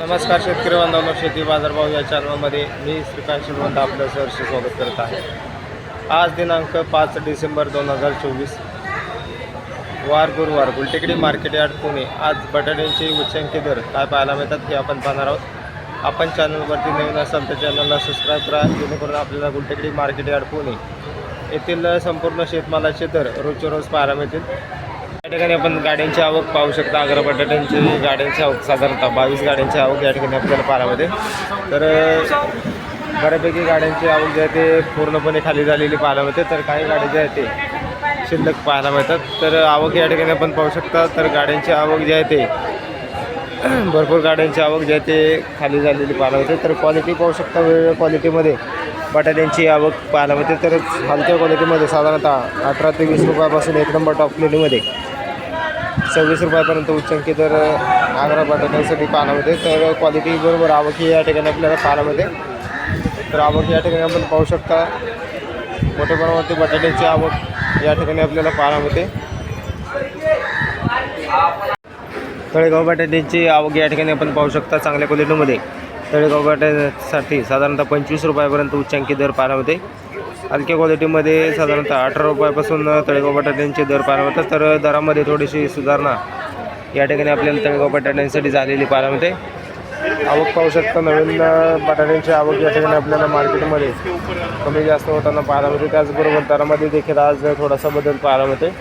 नमस्कार शेतकरी बांधवांनो शेती बाजारभाव या चॅनलमध्ये मी श्रीकांत श्रीमंत आपलं सहर्ष स्वागत करत आहे. आज दिनांक पाच डिसेंबर दोन हजार चोवीस. वार गुरुवार गुलटेकडी मार्केट यार्ड पुणे. आज बटाट्यांचे उच्चांकी दर काय पाहायला मिळतात हे आपण पाहणार आहोत. आपण चॅनलवरती नवीन असाल तर चॅनलला सबस्क्राईब करा जेणेकरून आपल्याला गुलटेकडी मार्केट यार्ड पुणे येथील संपूर्ण शेतमालाचे दर रोजच्या रोज पाहायला मिळतील. या ठिकाणी आपण गाड्यांची आवक पाहू शकता. अग्र बटाट्यांची गाड्यांची आवक साधारणतः बावीस गाड्यांची आवक या ठिकाणी आपल्याला पारामध्ये तर बऱ्यापैकी गाड्यांची आवक जे आहे ते पूर्णपणे खाली झालेली पाहायला मिळते. तर काही गाड्या ज्या आहेत ते शिल्लक पाहायला मिळतात. तर आवक या ठिकाणी आपण पाहू शकता. तर गाड्यांची आवक जी आहे ते भरपूर गाड्यांची आवक जी आहे ते खाली झालेली पाहायला मिळते. तर क्वालिटी पाहू शकता. वेगवेगळ्या क्वालिटीमध्ये बटाट्यांची आवक पाहायला मिळते. तर हलक्या क्वालिटीमध्ये साधारणतः अठरा ते वीस रुपयापासून एक नंबर टॉप क्वालिटीमध्ये सव्वीस रुपयापर्यंत उच्चांकी दर आग्रा बटाट्यासाठी पाहायला तर क्वालिटी बरोबर आवक ही या ठिकाणी आपल्याला पाहायला तर आवक या ठिकाणी आपण पाहू शकता. मोठ्या प्रमाणावरती बटाट्याची आवक या ठिकाणी आपल्याला पाहायला तळेगाव बटाट्याची आवक या ठिकाणी आपण पाहू शकता चांगल्या क्वालिटीमध्ये तळेगाव बटाट्यासाठी साधारणतः पंचवीस रुपयापर्यंत उच्चांकी दर पाहायला हलक्या क्वालिटीमध्ये साधारणतः अठरा रुपयापासून तळेगाव बटाट्यांचे दर पाहायला मिळतात. तर दरामध्ये थोडीशी सुधारणा या ठिकाणी आपल्याला तळेगाव बटाट्यांसाठी झालेली पाहायला मिळते. आवक पाहू शकता नवीन बटाट्यांची आवक या ठिकाणी आपल्याला मार्केटमध्ये कमी जास्त होताना पाहायला मिळते. त्याचबरोबर दरामध्ये देखील आज थोडासा बदल पाहायला मिळते.